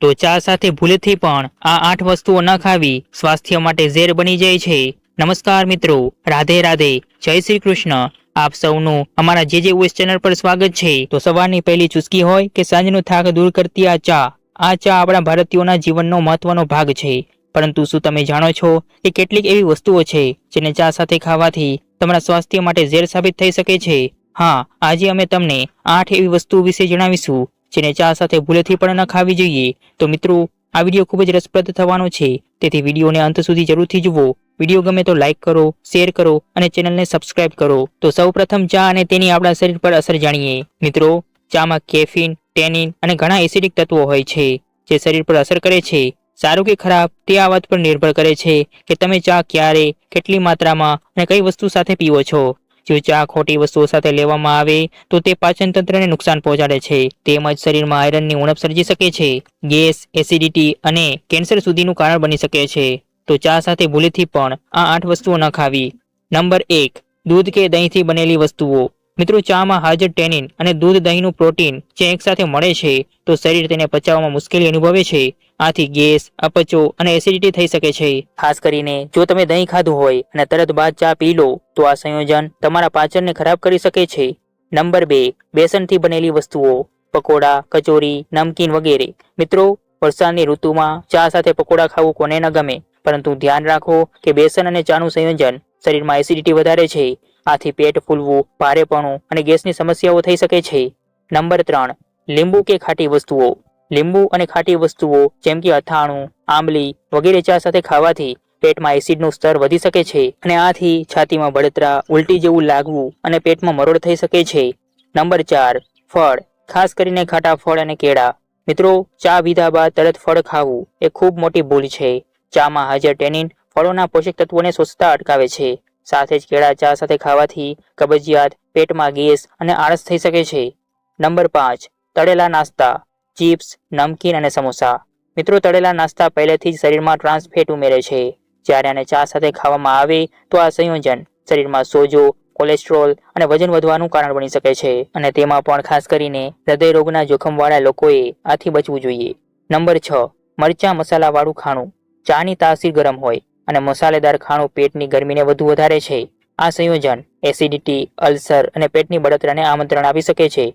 તો ચા સાથે ભૂલેથી પણ આ આઠ વસ્તુઓ ન ખાવી સ્વાસ્થ્ય માટે ઝેર બની જાય છે. નમસ્કાર મિત્રો, રાધે રાધે, જય શ્રી કૃષ્ણ. આપ સૌનું અમારા જે જે વોઇસ ચેનલ પર સ્વાગત છે. તો સવારની પહેલી ચુસ્કી હોય કે સાંજનો થાક દૂર કરતી આ ચા? આ ચા આપણા ભારતીયોના જીવનનો મહત્વનો ભાગ છે. પરંતુ શું તમે જાણો છો કે કેટલીક એવી વસ્તુઓ છે જેને ચા સાથે ખાવાથી તમારા સ્વાસ્થ્ય માટે ઝેર સાબિત થઈ શકે છે? હા, આજે અમે તમને આઠ એવી વસ્તુઓ વિશે જણાવીશું. જેને ચા સાથે ભૂલેથી પણ ન ખાવી જોઈએ. તો મિત્રો, આ વીડિયો ખૂબ જ રસપ્રદ થવાનો છે. તેથી વિડીયોને અંત સુધી જરૂરથી જુઓ. વીડિયો ગમે તો લાઇક કરો, શેર કરો અને ચેનલને સબસ્ક્રાઇબ કરો. તો સૌપ્રથમ ચા અને તેની આપણા શરીર પર અસર જાણીએ. મિત્રો, ચામાં કેફીન, ટેનિન અને ઘણા એસિડિક તત્વો હોય છે, જે શરીર પર અસર કરે છે. સારું કે ખરાબ, તે આ વાત પર નિર્ભર કરે છે કે તમે ચા ક્યારે, કેટલી માત્રામાં અને કઈ વસ્તુ સાથે પીવો છો. જો ચા ખોટી વસ્તુઓ સાથે લેવામાં આવે, તો તે પાચન તંત્રને નુકસાન પહોંચાડે છે. તેમજ શરીરમાં આયરનની ઉણપ સર્જી શકે છે. ગેસ, એસિડિટી અને કેન્સર સુધીનું કારણ બની શકે છે. તો ચા સાથે ભૂલેથી પણ આ આઠ વસ્તુઓ ન ખાવી. નંબર એક, દૂધ કે દહીંથી બનેલી વસ્તુઓ. મિત્રો, ચામાં હાજર ટેનિન અને દૂધ દહીંનું પ્રોટીન જે એકસાથે મળે છે, તો શરીર તેને પચાવવામાં મુશ્કેલી અનુભવે છે. આથી ગેસ, અપચો અને એસિડિટી થઈ શકે છે. ખાસ કરીને જો તમે દહીં ખાધું હોય અને તરત બાદ ચા પી લો, તો આ સંયોજન તમારા પાચનને ખરાબ કરી શકે છે. નંબર બે, બેસનથી બનેલી વસ્તુઓ. પકોડા, કચોરી, નમકીન વગેરે. મિત્રો, વરસાદની ઋતુમાં ચા સાથે પકોડા ખાવું કોને ન ગમે? પરંતુ ધ્યાન રાખો કે બેસન અને ચાનું સંયોજન શરીરમાં એસિડિટી વધારે છે. આથી પેટ ફૂલવું, ભારેપણું અને ગેસની સમસ્યાઓ થઈ શકે છે. નંબર ત્રણ, લીંબુ કે ખાટી વસ્તુઓ. લીંબુ અને ખાટી વસ્તુઓ, જેમ કે અથાણું, આંબલી વગેરે ચા સાથે ખાવાથી પેટમાં એસિડનું સ્તર વધી શકે છે અને આથી છાતીમાં બળતરા, ઉલટી જેવું લાગવું અને પેટમાં મરોડ થઈ શકે છે. નંબર ચાર, ફળ. ખાસ કરીને ખાટા ફળ અને કેળા. મિત્રો, ચા પીધા બાદ તરત ફળ ખાવું એ ખૂબ મોટી ભૂલ છે. ચામાં હાજર ટેનિન ફળોના પોષક તત્વોને શોષતા અટકાવે છે. સાથે જ કેળા ચા સાથે ખાવાથી કબજિયાત, પેટમાં ગેસ અને આળસ થઈ શકે છે. નંબર પાંચ, તળેલા નાસ્તા. ચિપ્સ, નમકીન અને સમોસા. મિત્રો, તળેલા નાસ્તા પહેલેથી જ શરીરમાં ટ્રાન્સફેટ ઉમેરે છે. જ્યારે આને ચા સાથે ખાવામાં આવે, તો આ સંયોજન શરીરમાં સોજો, કોલેસ્ટ્રોલ અને વજન વધવાનું કારણ બની શકે છે. અને તેમાં પણ ખાસ કરીને હૃદય રોગના જોખમવાળા લોકોએ આથી બચવું જોઈએ. નંબર છ, મરચા મસાલાવાળું ખાણું. ચાની તાસીર ગરમ હોય અને મસાલેદાર ખાણું પેટની ગરમીને વધુ વધારે છે. આ સંયોજન એસિડિટી, અલ્સર અને પેટની બળતરાને આમંત્રણ આપી શકે છે.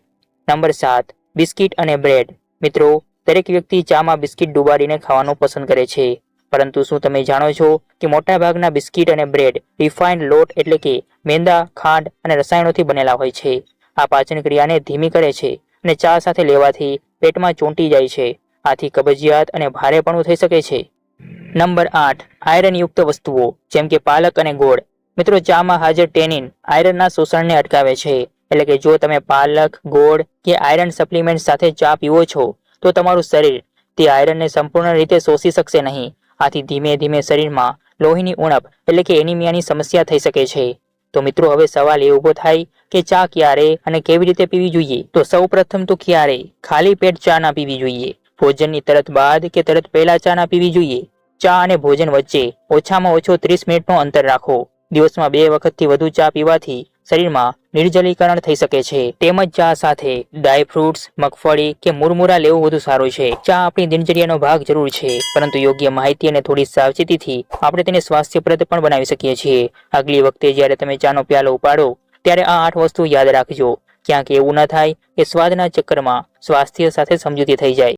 નંબર સાત, બિસ્કિટ અને બ્રેડ. મિત્રો, દરેક વ્યક્તિ ચામાં બિસ્કિટ ડુબાડીને ખાવાનું પસંદ કરે છે. પરંતુ શું તમે જાણો છો કે મોટાભાગના બિસ્કિટ અને બ્રેડ રિફાઇન્ડ લોટ એટલે કે મેંદા, ખાંડ અને રસાયણોથી બનેલા હોય છે. આ પાચન ક્રિયાને ધીમી કરે છે અને ચા સાથે લેવાથી પેટમાં ચોંટી જાય છે. આથી કબજિયાત અને ભારેપણું થઈ શકે છે. નંબર આઠ, આયરનયુક્ત વસ્તુઓ, જેમ કે પાલક અને ગોળ. મિત્રો, ચામાં હાજર ટેનિન આયરનના શોષણને અટકાવે છે. એટલે કે જો તમે પાલક, ગોળ કે આયરન સપ્લિમેન્ટ સાથે ચા પીવો છો, તો તમારું શરીર તે આયરનને સંપૂર્ણ રીતે શોષી શકશે નહીં. આથી ધીમે ધીમે શરીરમાં લોહીની ઉણપ એટલે કે એનિમિયાની સમસ્યા થઈ શકે છે. તો મિત્રો, હવે સવાલ એ ઊભો થાય કે ચા ક્યારે અને કેવી રીતે પીવી જોઈએ? તો સૌ પ્રથમ તો ક્યારે ખાલી પેટ ચા ના પીવી જોઈએ? ભોજનની તરત બાદ કે તરત પહેલા ચા ના પીવી જોઈએ? ચા અને ભોજન વચ્ચે ઓછામાં ઓછો ત્રીસ મિનિટનો અંતર રાખો. દિવસમાં બે વખતથી વધુ ચા પીવાથી શરીરમાં નિર્જલીકરણ થઈ શકે છે. તેમજ ચા સાથે ડ્રાય ફ્રૂટ્સ, મગફળી કે મુરમુરા લેવું વધુ સારું છે. ચા આપણી દિનચર્યાનો ભાગ જરૂર છે, પરંતુ યોગ્ય માહિતી અને થોડી સાવચેતીથી આપણે તેને સ્વાસ્થ્યપ્રદ પણ બનાવી શકીએ છીએ. આગલી વખતે જ્યારે તમે ચાનો પ્યાલો ઉપાડો, ત્યારે આ આઠ વસ્તુ યાદ રાખજો. ક્યાંક એવું ન થાય કે સ્વાદના ચક્કરમાં સ્વાસ્થ્ય સાથે સમજૂતી થઈ જાય.